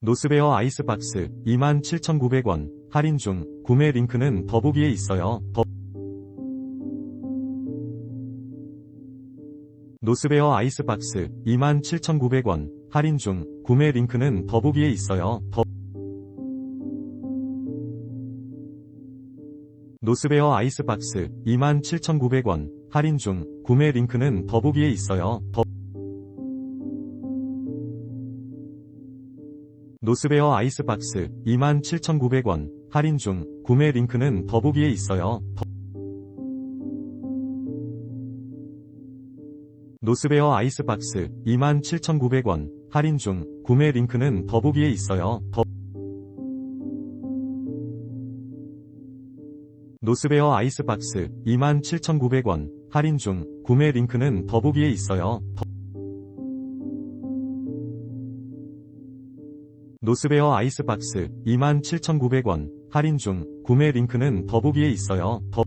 노스베어 아이스박스 27,900원 할인 중 구매 링크는 더보기에 있어요. 더... 노스베어 아이스박스 27,900원 할인 중 구매 링크는 더보기에 있어요. 더... 노스베어 아이스박스 27,900원 할인 중 구매 링크는 더보기에 있어요. 더... 노스베어 아이스박스 27,900원 할인 중 구매 링크는 더보기에 있어요. 더... 노스베어 아이스박스 27,900원 할인 중 구매 링크는 더보기에 있어요. 더... 노스베어 아이스박스 27,900원 할인 중 구매 링크는 더보기에 있어요. 더... 노스베어 아이스박스 27,900원 할인 중 구매 링크는 더보기에 있어요. 더...